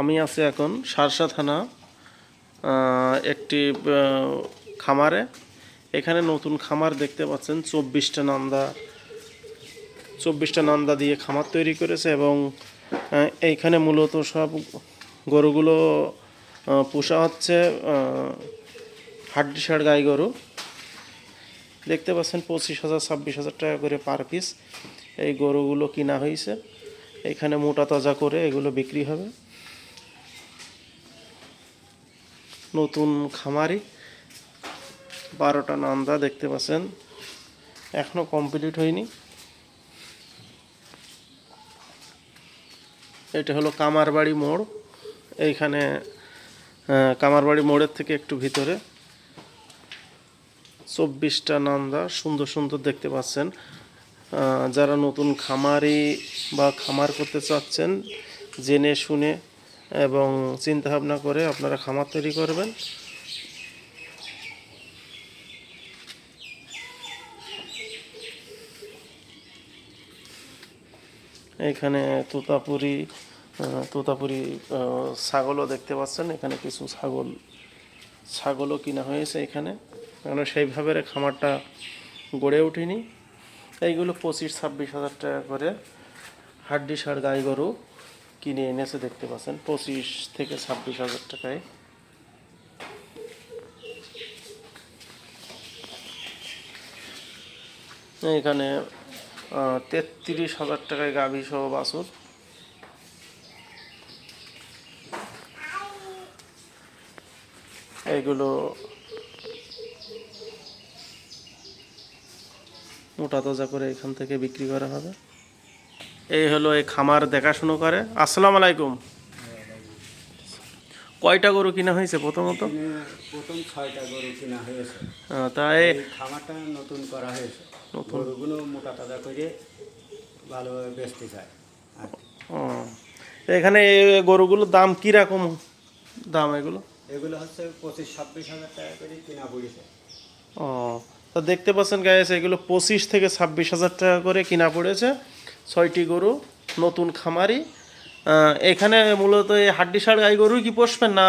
আমি আছি এখন সারসা থানা একটি খামারে। এখানে নতুন খামার দেখতে পাচ্ছেন, চব্বিশটা নান্দা চব্বিশটা নান্দা দিয়ে খামার তৈরি করেছে এবং এইখানে মূলত সব গরুগুলো পোষা হচ্ছে হাড্ডিসার গাই গরু। দেখতে পাচ্ছেন, পঁচিশ হাজার, ছাব্বিশ হাজার টাকা করে পার পিস এই গরুগুলো কিনা হয়েছে। এখানে মোটা তাজা করে এগুলো বিক্রি হবে। নতুন খামারি। বারোটা নান্দা দেখতে পাচ্ছেন। এখনও কমপ্লিট হয়নি। এটা হলো কামারবাড়ি মোড়। এইখানে কামারবাড়ি মোড়ের থেকে একটু ভিতরে। চব্বিশটা নান্দা সুন্দর সুন্দর দেখতে পাচ্ছেন। যারা নতুন খামারি বা খামার করতে চাচ্ছেন, জেনে শুনে এবং চিন্তা ভাবনা করে আপনারা খামার তৈরি করবেন। এখানে তোতাপুরি তোতাপুরি ছাগলও দেখতে পাচ্ছেন। এখানে কিছু ছাগল, ছাগলও কিনা হয়েছে এখানে। কেন সেইভাবে খামারটা গড়ে ওঠেনি এইগুলো পঁচিশ, ছাব্বিশ হাজার টাকা করে হাড্ডি সার গাই গরু। কিনে এনেছে দেখতে পাচ্ছেন, পঁচিশ থেকে ছাব্বিশ হাজার টাকায়। এখানে তেত্রিশ হাজার টাকায় গাভী সহ বাছুর। এগুলো মোটা তাজা করে এখান থেকে বিক্রি করা হবে। এই হলো এই খামার দেখাশুনো করে। আসসালামু আলাইকুম। কয়টা গরু কিনা হয়েছে প্রথমত? এখানে প্রথম ছয়টা গরু কেনা হয়েছে। তাই খামারটা নতুন করা হয়েছে। গরুগুলো মোটা তাজা করে ভালোভাবে বেচতে চায়। এখানে এই গরুগুলোর দাম কীরকম? দাম এগুলো? এগুলো হচ্ছে পঁচিশ ছাব্বিশ হাজার টাকা করে কেনা পড়েছে। ও তা দেখতে পাচ্ছেন গায়েস এগুলো পঁচিশ থেকে ছাব্বিশ হাজার টাকা করে কিনা পড়েছে। ছয়টি গরু নতুন খামারি। এখানে মূলত এই হাড্ডি ষাড় গাই গরুই কি পোষবেন না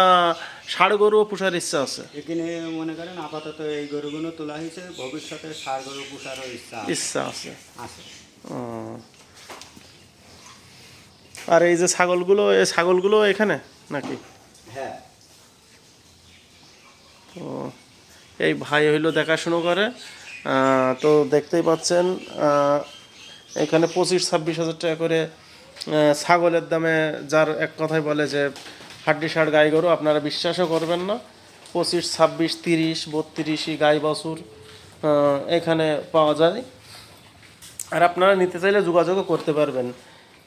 ষাড় গরুও পোষার ইচ্ছা আছে? এখানে মনে করেন আপাতত এই গরুগুলো তোলা হয়েছে ভবিষ্যতে সার গরু পোষারও ইচ্ছা ইচ্ছা আছে। আছে। আর এই যে ছাগলগুলো এই ছাগলগুলো এখানে নাকি? হ্যাঁ। তো এই ভাই হইল দেখাশুনো করে। তো দেখতেই পাচ্ছেন এখানে পঁচিশ, ছাব্বিশ হাজার টাকা করে ছাগলের দামে যার এক কথায় বলে যে হাড্ডি ষাট গাই গরু, আপনারা বিশ্বাসও করবেন না। পঁচিশ, ছাব্বিশ, তিরিশ বত্রিশই গাই বাছুর এখানে পাওয়া যায়। আর আপনারা নিতে চাইলে যোগাযোগও করতে পারবেন।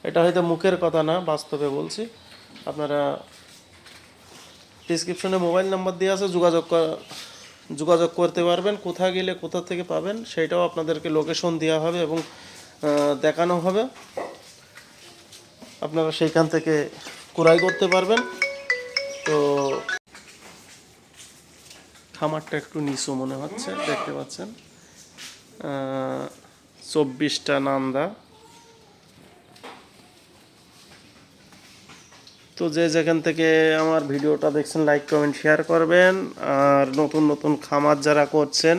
এটা হয়তো মুখের কথা না, বাস্তবে বলছি। আপনারা ডিসক্রিপশনে মোবাইল নাম্বার দেওয়া আছে, যোগাযোগ যোগাযোগ করতে পারবেন। কোথায় গেলে, কোথা থেকে পাবেন, সেটাও আপনাদেরকে লোকেশন দেওয়া হবে এবং দেখানো হবে। আপনারা সেইখান থেকে ক্রয় করতে পারবেন। তো খামারটা একটু নিচু মনে হচ্ছে, দেখতে পাচ্ছেন। চব্বিশটা নান্দা। তো যে যেখান থেকে আমার ভিডিওটা দেখছেন লাইক কমেন্ট শেয়ার করবেন। আর নতুন নতুন খামার যারা করছেন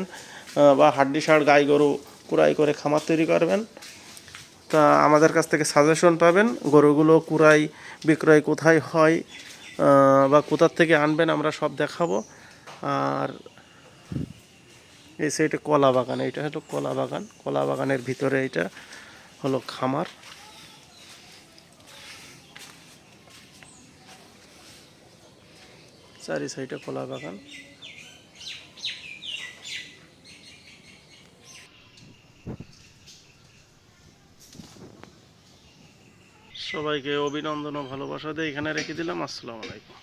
বা হাড্ডি ষাড় গাই গরু কুড়াই করে খামার তৈরি করবেন তা আমাদের কাছ থেকে সাজেশন পাবেন, গরুগুলো কুড়াই, বিক্রয় কোথায় হয় বা কোথার থেকে আনবেন আমরা সব দেখাবো। আর এই সাইডে কলা বাগান এটা হলো কলা বাগান। কলা বাগানের ভিতরে এটা হলো খামার। চারি সাইডে কলা বাগান। সবাইকে অভিনন্দন ও ভালোবাসা দিয়ে এখানে রেখে দিলাম। আসসালামু আলাইকুম।